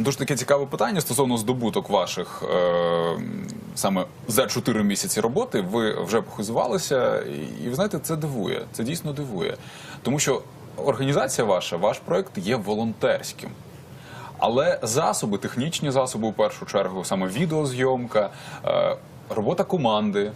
Дуже таке цікаве питання стосовно здобуток ваших е, саме за 4 місяці роботи. Ви вже похизувалися, і, ви знаєте, це дивує. Це дійсно дивує. Тому що організація ваша, ваш проект є волонтерським. Але засоби, технічні засоби у першу чергу, саме відеозйомка, е, робота команди.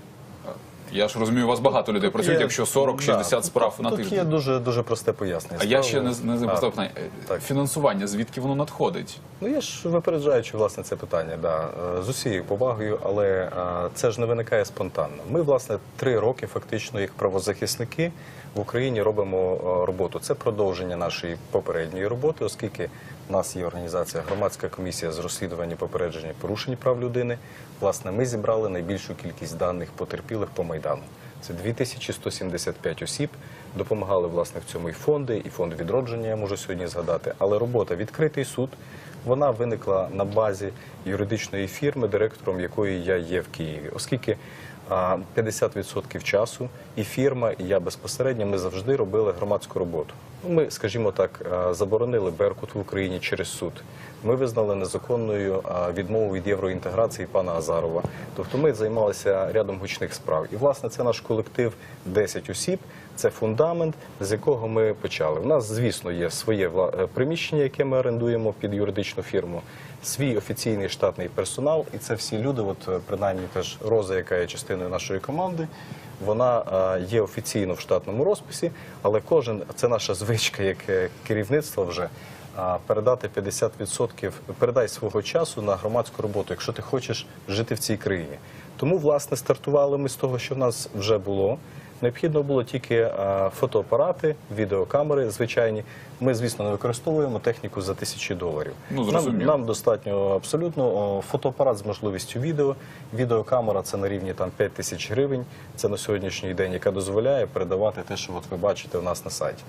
Е, Я ж розумію, у вас багато людей працюють, Є- якщо 40-60 Да, справ на тут тиждень. є дуже дуже просте пояснення. А я ще не, не А, питання. Е, так. Фінансування, звідки воно надходить? Ну я ж випереджаючи власне це питання, да, е, з усією повагою, але е, це ж не виникає спонтанно. Ми, власне, три роки фактично, як правозахисники в Україні робимо е, роботу. Це продовження нашої попередньої роботи, оскільки в нас є організація громадська комісія з розслідування попередження порушень прав людини. Власне, ми зібрали найбільшу кількість даних потерпілих по майдану. Це 2175 осіб. Допомагали власне в цьому і фонди, і фонд відродження. Я можу сьогодні згадати. Але робота відкритий суд. Вона виникла на базі юридичної фірми, директором якої я є в Києві, оскільки 50% часу і фірма, і я безпосередньо ми завжди робили громадську роботу. Ми, скажімо так, заборонили Беркут в Україні через суд. Ми визнали незаконною відмову від євроінтеграції пана Азарова. Тобто ми займалися рядом гучних справ. І власне це наш колектив 10 осіб. Це фундамент, з якого ми почали. У нас, звісно, є своє е, приміщення, яке ми орендуємо під юридичну фірму, свій офіційний штатний персонал, і це всі люди. От е, принаймні теж Роза, яка є частиною нашої команди. Вона е, є офіційно в штатному розписі, але кожен це наша звичка як керівництво вже. Передати 50% передай свого часу на громадську роботу, якщо ти хочеш жити в цій країні. Тому, власне, стартували ми з того, що в нас вже було. Необхідно було тільки е, фотоапарати, відеокамери звичайні. Ми, звісно, не використовуємо техніку за тисячі доларів. Ну, нам, нам достатньо абсолютно фотоапарат з можливістю відео. Відеокамера це на рівні там 5 тисяч гривень. Це на сьогоднішній день, яка дозволяє передавати те, що от ви бачите у нас на сайті.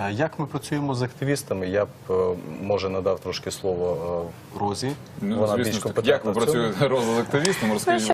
Е, Як ми працюємо з активістами? Я б е, може надав трошки слово Розі. Ну, звісно, ж таки. як ви працюєте роза з активістом? Розкажіть.